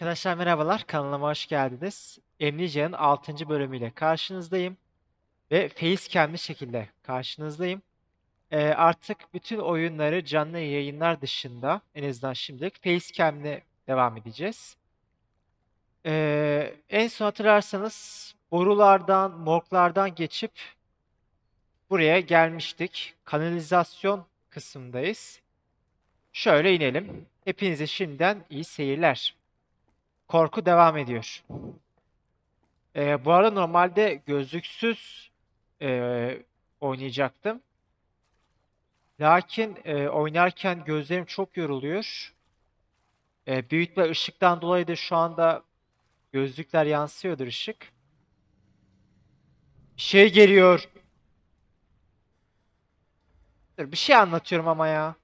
Arkadaşlar merhabalar, kanalıma hoş geldiniz. Emnice'nin 6. bölümüyle karşınızdayım. Ve facecam'li şekilde karşınızdayım. Ee, artık bütün oyunları canlı yayınlar dışında, en azından şimdilik facecam'le devam edeceğiz. Ee, en son hatırlarsanız borulardan, morglardan geçip buraya gelmiştik. Kanalizasyon kısmındayız. Şöyle inelim. Hepinize şimdiden iyi seyirler. Korku devam ediyor. Ee, bu arada normalde gözlüksüz e, oynayacaktım. Lakin e, oynarken gözlerim çok yoruluyor. E, büyük bir ışıktan dolayı da şu anda gözlükler yansıyordur ışık. Bir şey geliyor. Bir şey anlatıyorum ama ya.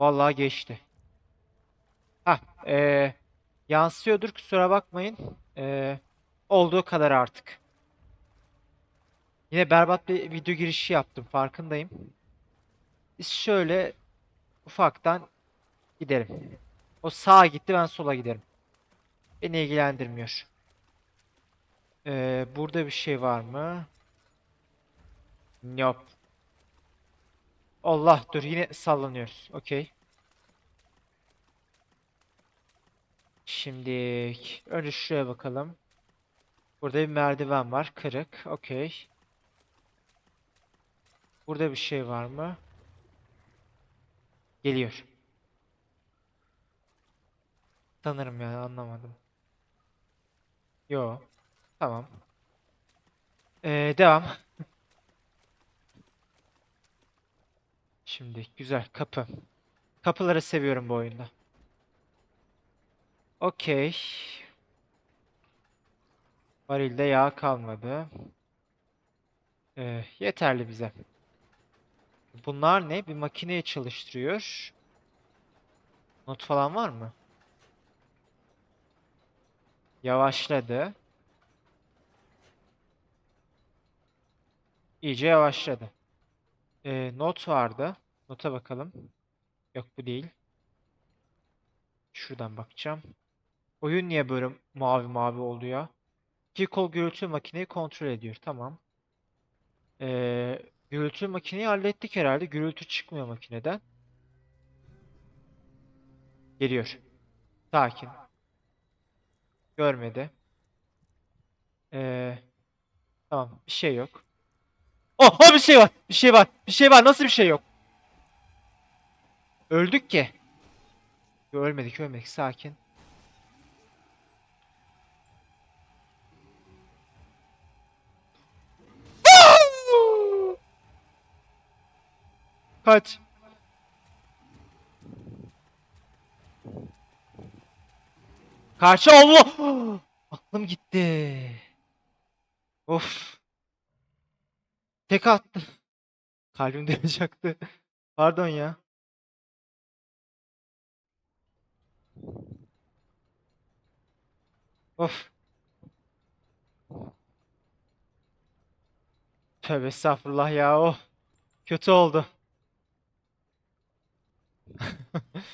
Vallahi geçti. Hah, e, yansıyordur kusura bakmayın. E, olduğu kadar artık. Yine berbat bir video girişi yaptım farkındayım. Biz şöyle ufaktan gidelim. O sağa gitti ben sola giderim. Beni ilgilendirmiyor. Ee, burada bir şey var mı? Yok. Allah dur yine sallanıyoruz. Okey. Şimdi önce şuraya bakalım. Burada bir merdiven var. Kırık. Okey. Burada bir şey var mı? Geliyor. Sanırım yani anlamadım. Yo. Tamam. Ee, devam. Şimdi güzel kapı. Kapıları seviyorum bu oyunda. Okey. Varilde yağ kalmadı. Ee, yeterli bize. Bunlar ne? Bir makineyi çalıştırıyor. Not falan var mı? Yavaşladı. İyice yavaşladı. Ee, not vardı. Nota bakalım. Yok bu değil. Şuradan bakacağım. Oyun niye böyle mavi mavi oldu ya? İki kol gürültü makineyi kontrol ediyor. Tamam. Ee, gürültü makineyi hallettik herhalde. Gürültü çıkmıyor makineden. Geliyor. Sakin. Görmedi. Ee, tamam. Bir şey yok. Oh, oh, bir şey var. Bir şey var. Bir şey var. Nasıl bir şey yok? Öldük ki. Ölmedik, ölmedik. Sakin. Kaç. Karşı Allah. Aklım gitti. Of. Tek attı. Kalbim duracaktı. Pardon ya. Of. Tövbe estağfurullah ya. Oh. Kötü oldu.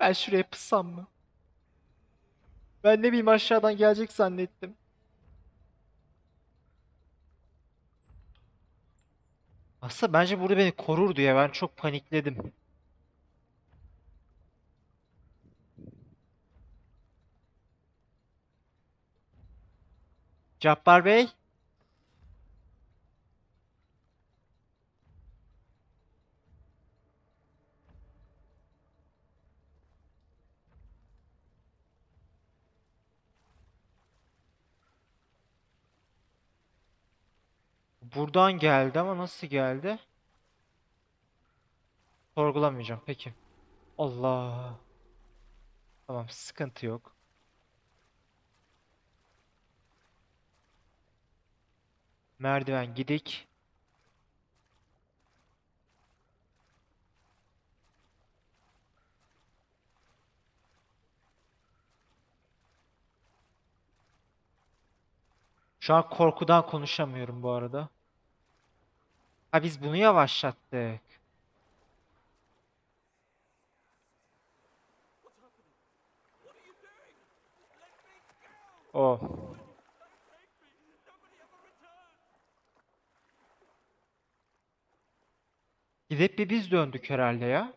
Ben şuraya pıssam mı? Ben ne bileyim aşağıdan gelecek zannettim. Aslında bence burada beni korurdu ya. Ben çok panikledim. Cabbar Bey. Buradan geldi ama nasıl geldi? Sorgulamayacağım. Peki. Allah. Tamam, sıkıntı yok. Merdiven gidik. Şu an korkudan konuşamıyorum bu arada. Ha biz bunu yavaşlattık. Oh. Gidip bir biz döndük herhalde ya.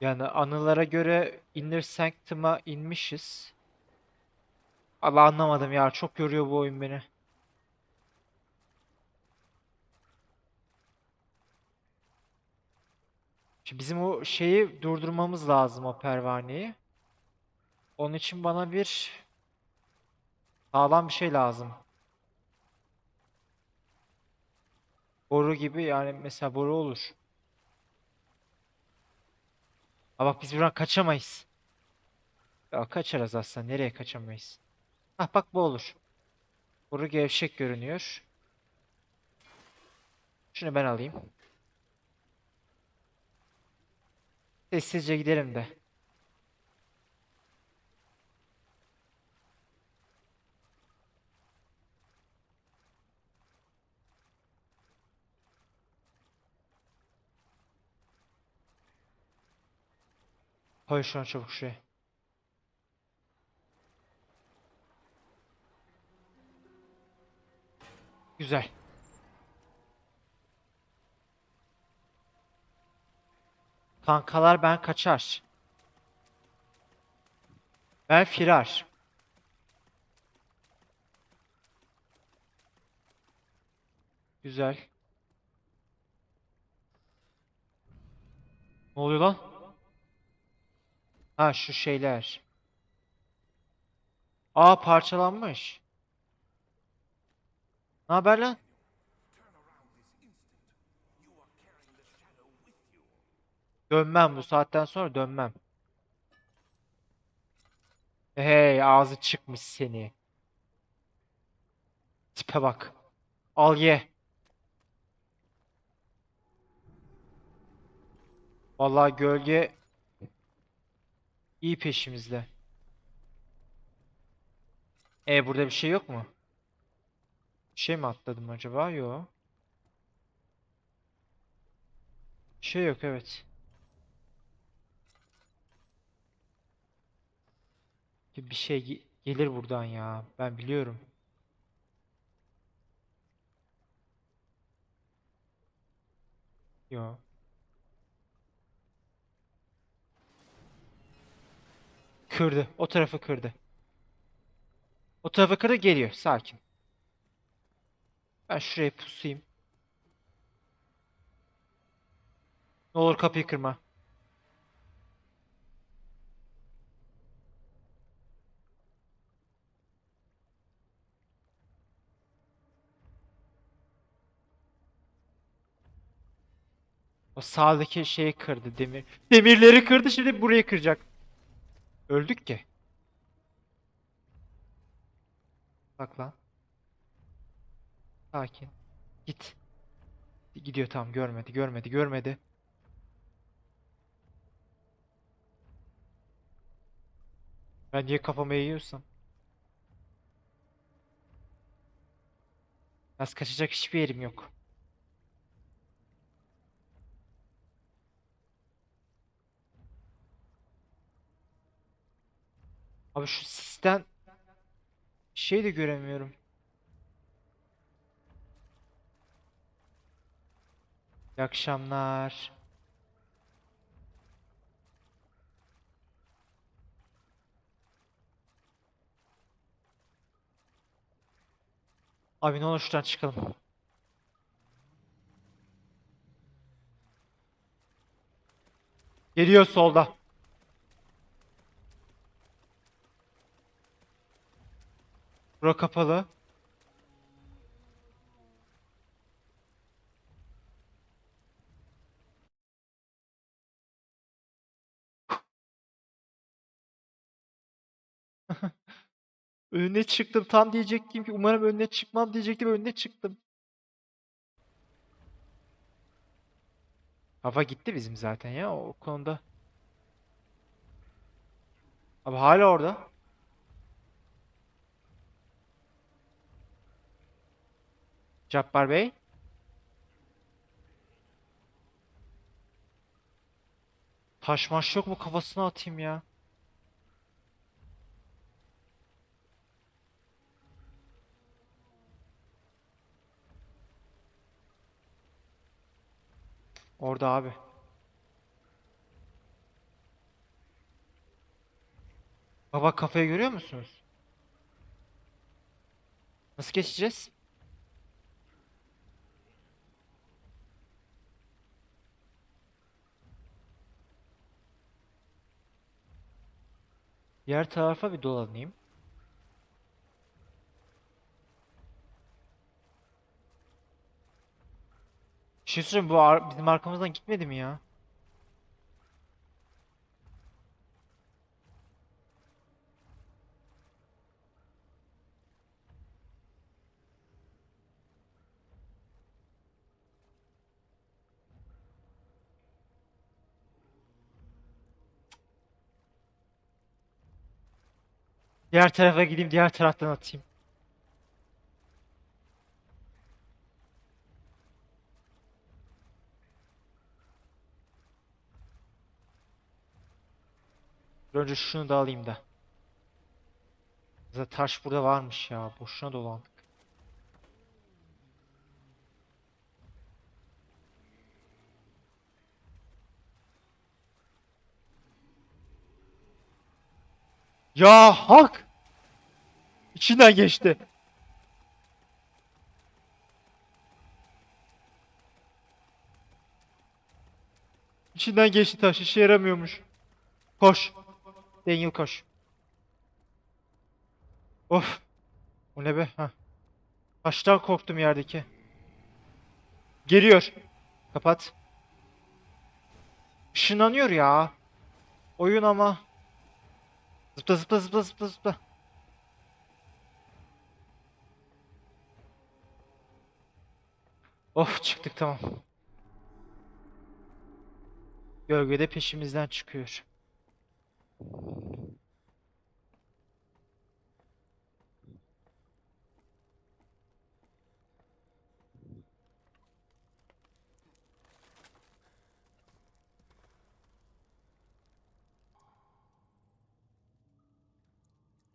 Yani anılara göre Inner Sanctum'a inmişiz. Allah anlamadım ya. Çok yoruyor bu oyun beni. Şimdi bizim o şeyi durdurmamız lazım o pervaneyi. Onun için bana bir sağlam bir şey lazım. Boru gibi yani mesela boru olur. Ha bak biz buradan kaçamayız. Ya kaçarız aslında. Nereye kaçamayız? Ah bak bu olur. Boru gevşek görünüyor. Şunu ben alayım. Sessizce gidelim de. Koy şunu çabuk şuraya. Güzel. Kankalar ben kaçar. Ben firar. Güzel. Ne oluyor lan? Ha şu şeyler. Aa parçalanmış. Ne haber lan? Dönmem bu saatten sonra dönmem. Hey ağzı çıkmış seni. Tipe bak. Al ye. Vallahi gölge iyi peşimizde. E burada bir şey yok mu? Bir şey mi atladım acaba? Yok. Bir şey yok evet. Bir şey ge- gelir buradan ya. Ben biliyorum. Yok. Kırdı. O tarafı kırdı. O tarafı kırdı geliyor. Sakin. Ben şuraya pusayım. Ne olur kapıyı kırma. O sağdaki şeyi kırdı demir. Demirleri kırdı şimdi burayı kıracak. Öldük ki. Bak lan. Sakin. Git. Gidiyor tamam görmedi görmedi görmedi. Ben niye kafama eğiyorsam. Az kaçacak hiçbir yerim yok. Abi şu sisten şey de göremiyorum. İyi akşamlar. Abi ne olur şuradan çıkalım. Geliyor solda. Bura kapalı. Önüne çıktım tam diyecektim ki umarım önüne çıkmam diyecektim önüne çıktım. Hava gitti bizim zaten ya o konuda. Abi hala orada. Cappar Bey. Taş maş yok mu kafasına atayım ya. Orada abi. Baba kafayı görüyor musunuz? Nasıl geçeceğiz? Diğer tarafa bir dolanayım. Bir bu ar- bizim arkamızdan gitmedi mi ya? Diğer tarafa gideyim, diğer taraftan atayım. Önce şunu da alayım da. Zaten taş burada varmış ya. Boşuna dolandık. Ya hak! İçinden geçti. İçinden geçti taş. işe yaramıyormuş. Koş. Daniel koş. Of. O ne be? Hah. Taştan korktum yerdeki. Geliyor. Kapat. Işınlanıyor ya. Oyun ama. Zıpla zıpla zıpla zıpla zıpla. Of çıktık tamam. Gölgede peşimizden çıkıyor.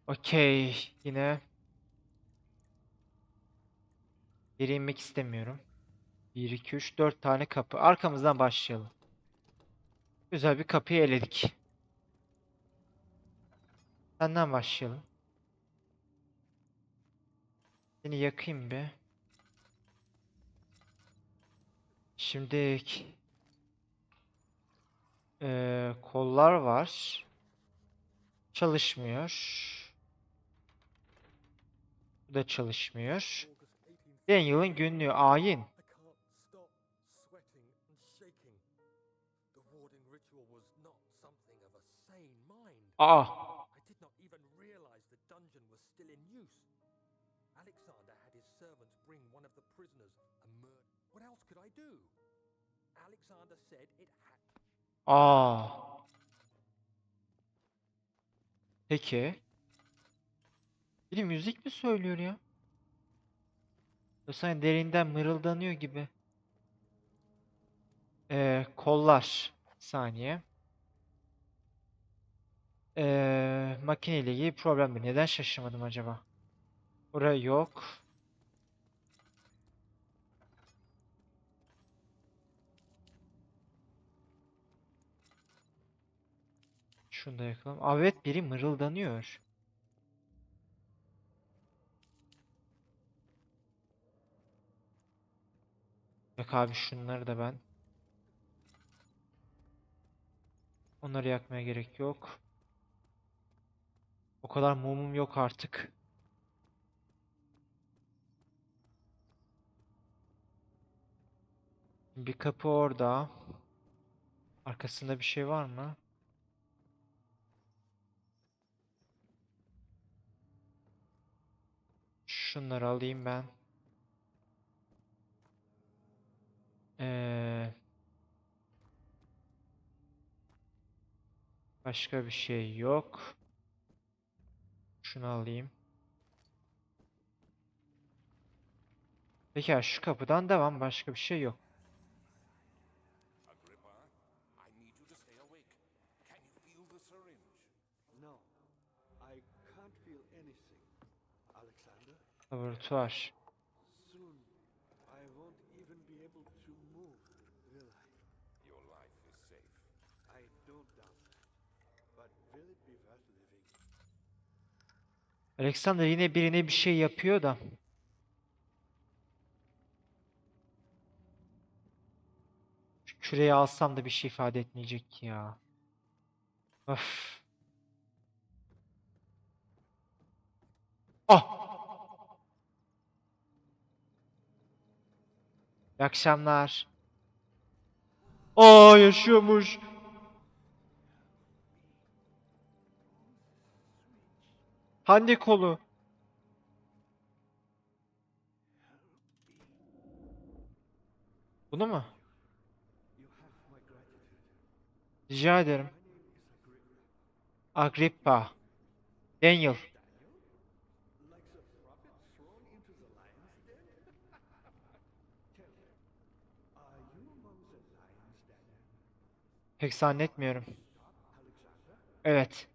Okey. Yine geri inmek istemiyorum. 1, 2, 3, 4 tane kapı. Arkamızdan başlayalım. Güzel bir kapıyı eledik. Senden başlayalım. Seni yakayım bir. Şimdi eee, kollar var. Çalışmıyor. Bu da çalışmıyor. Daniel'ın günlüğü ayin. Aa, aa. Peki. Biri müzik mi söylüyor ya? Sanki derinden mırıldanıyor gibi. Ee, kollar. Bir saniye. Ee, makineyle ilgili problem mi? Neden şaşırmadım acaba? Buraya yok. Şunu da yakalım. Evet biri mırıldanıyor. Bak abi şunları da ben. Onları yakmaya gerek yok. O kadar mumum yok artık. Bir kapı orada. Arkasında bir şey var mı? Şunları alayım ben. Ee, başka bir şey yok. Şunu alayım. Peki ya şu kapıdan devam başka bir şey yok. Agrippa, Alexander yine birine bir şey yapıyor da. Şu küreyi alsam da bir şey ifade etmeyecek ya. Öf. Ah! İyi akşamlar. Aa yaşıyormuş. Hangi kolu? Bunu mu? Rica ederim. Agrippa. Daniel. Like the prophet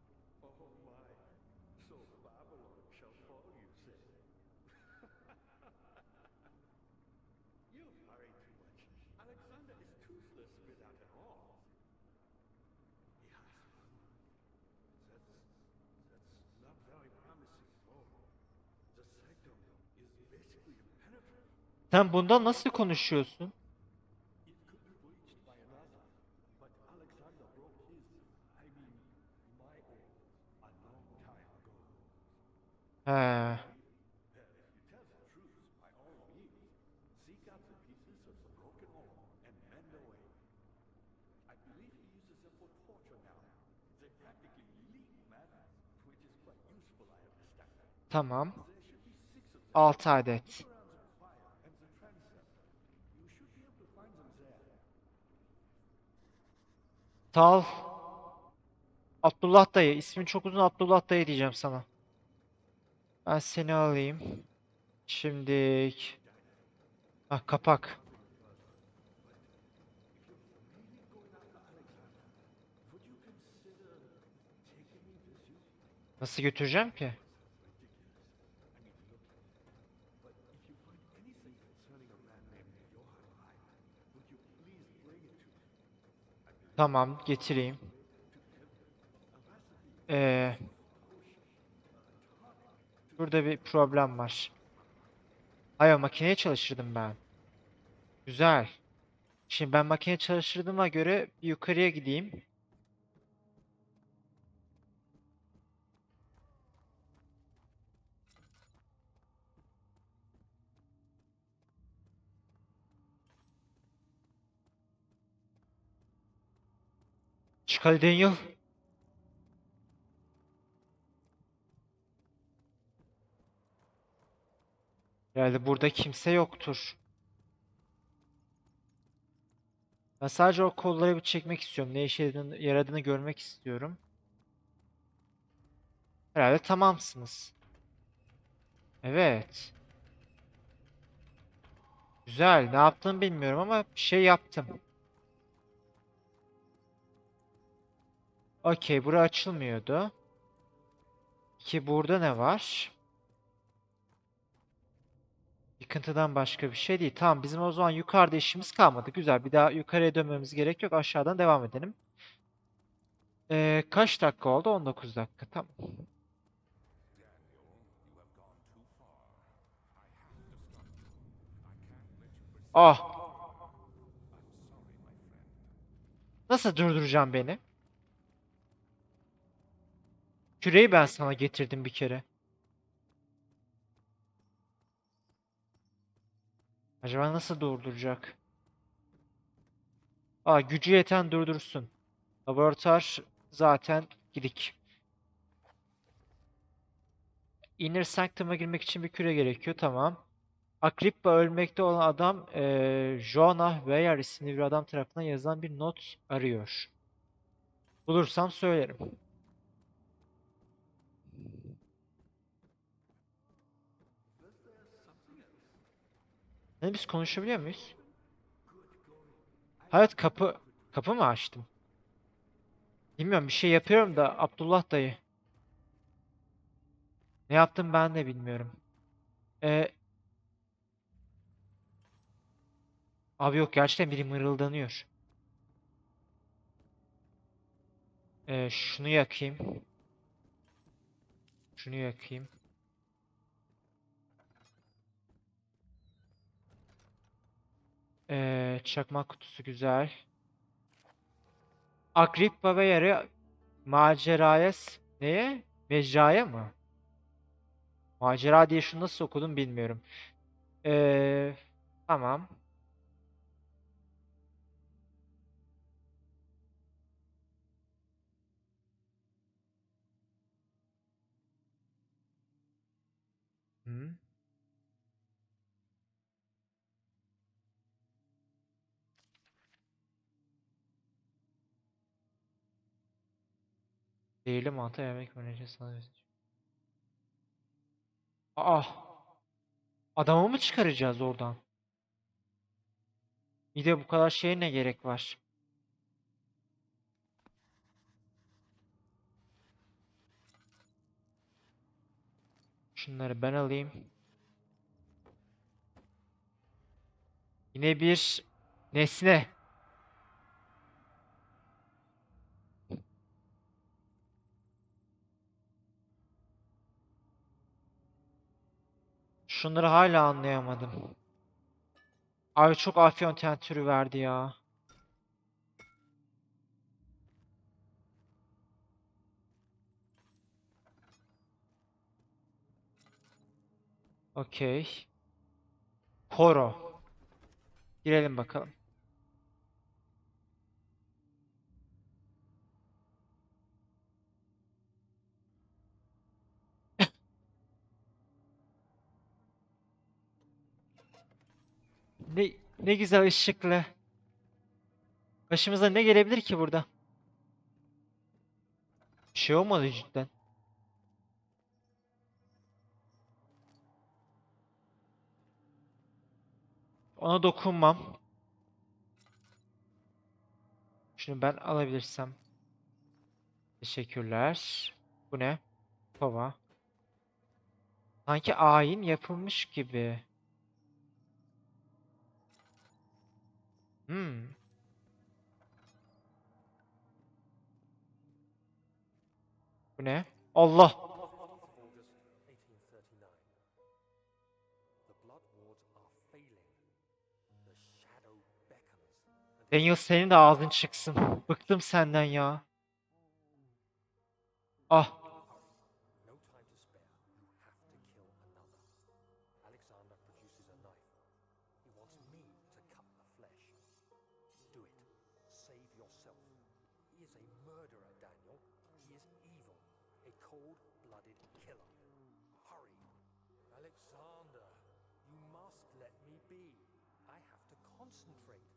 is quite useful, I understand. Tamam. There should be six of them 6 adet. Sağ ol. Abdullah dayı. İsmin çok uzun Abdullah dayı diyeceğim sana. Ben seni alayım. Şimdi. Ah kapak. Nasıl götüreceğim ki? Tamam getireyim. Ee, burada bir problem var. Hayır makineye çalıştırdım ben. Güzel. Şimdi ben makine çalıştırdığıma göre yukarıya gideyim. Hadi Daniel. Herhalde burada kimse yoktur. Ben sadece o kolları bir çekmek istiyorum. Ne işe yaradığını görmek istiyorum. Herhalde tamamsınız. Evet. Güzel. Ne yaptığımı bilmiyorum ama bir şey yaptım. Okey, bura açılmıyordu. Ki burada ne var? Yıkıntıdan başka bir şey değil. Tamam, bizim o zaman yukarıda işimiz kalmadı. Güzel. Bir daha yukarıya dönmemiz gerek yok. Aşağıdan devam edelim. Ee, kaç dakika oldu? 19 dakika. Tamam. Ah. Nasıl durduracağım beni? Küreyi ben sana getirdim bir kere. Acaba nasıl durduracak? Aa gücü yeten durdursun. Laboratuvar zaten gidik. Inner Sanctum'a girmek için bir küre gerekiyor. Tamam. Agrippa ölmekte olan adam eee Jonah Weir isimli bir adam tarafından yazılan bir not arıyor. Bulursam söylerim. Ne biz konuşabiliyor muyuz? Hayat kapı kapı mı açtım? Bilmiyorum bir şey yapıyorum da Abdullah dayı. Ne yaptım ben de bilmiyorum. Ee, abi yok gerçekten biri mırıldanıyor. Ee, şunu yakayım. Şunu yakayım. Ee, çakmak kutusu güzel. Agrippa ve yarı maceraya neye? Mecraya mı? Macera diye şunu nasıl okudum bilmiyorum. Ee, tamam. Hı. Zehirli mantar yemek önce sana. Aa! Adamı mı çıkaracağız oradan? Bir de bu kadar şeye ne gerek var? Şunları ben alayım. Yine bir nesne. Şunları hala anlayamadım. Abi çok afyon tentürü verdi ya. Okey. Koro. Girelim bakalım. Ne ne güzel ışıklı. Başımıza ne gelebilir ki burada? Bir şey olmadı cidden. Ona dokunmam. Şunu ben alabilirsem. Teşekkürler. Bu ne? Kova. Sanki ayin yapılmış gibi. Hmm. Bu ne? Allah! August 1839. The blood wards are failing. The shadow beckons. And Daniel senin de ağzın çıksın. Bıktım senden ya. Ah. Concentrate.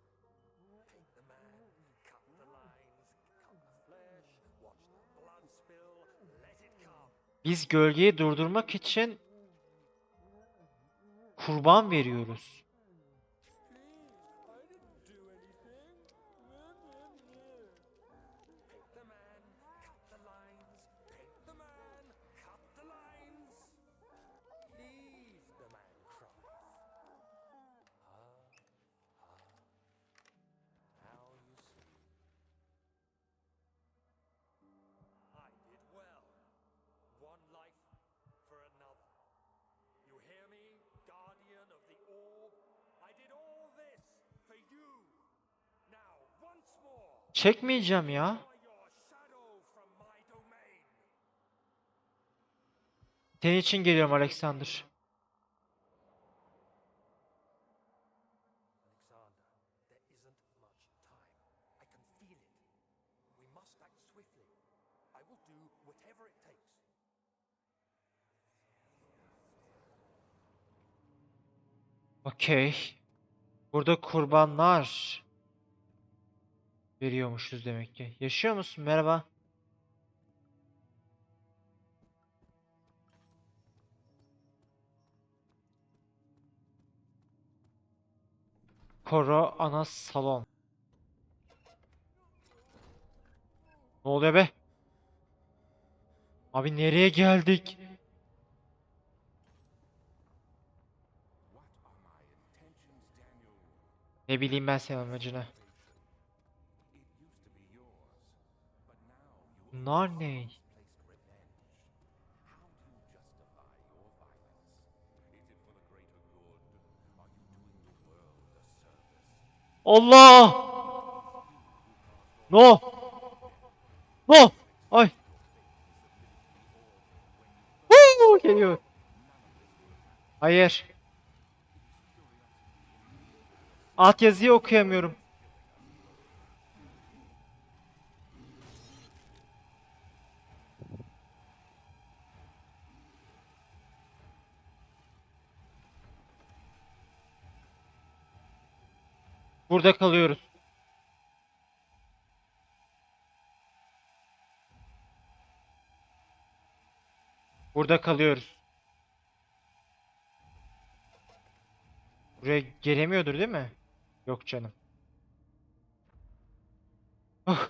Paint the man, cut the lines, cut the flesh, watch the blood spill, let it come. Biz gölgeyi durdurmak için kurban veriyoruz. I will do whatever it takes. Okey. Burada kurbanlar veriyormuşuz demek ki. Yaşıyor musun? Merhaba. Koro ana salon. Ne oluyor be? Abi nereye geldik? Ne bileyim ben senin amacını. A service? Allah! No! No! Ay! Huu, geliyor. Hayır. Alt yazıyı okuyamıyorum. Burada kalıyoruz. Burada kalıyoruz. Buraya gelemiyordur değil mi? Yok canım. Oh.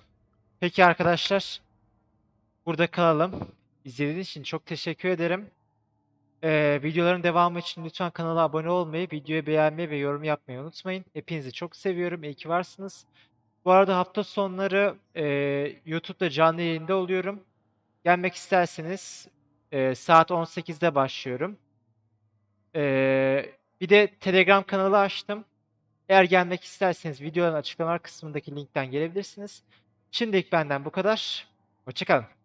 Peki arkadaşlar. Burada kalalım. İzlediğiniz için çok teşekkür ederim. Ee, videoların devamı için lütfen kanala abone olmayı, videoyu beğenmeyi ve yorum yapmayı unutmayın. Hepinizi çok seviyorum. İyi ki varsınız. Bu arada hafta sonları e, YouTube'da canlı yayında oluyorum. Gelmek isterseniz e, saat 18'de başlıyorum. E, bir de Telegram kanalı açtım. Eğer gelmek isterseniz videonun açıklama kısmındaki linkten gelebilirsiniz. Şimdilik benden bu kadar. Hoşçakalın.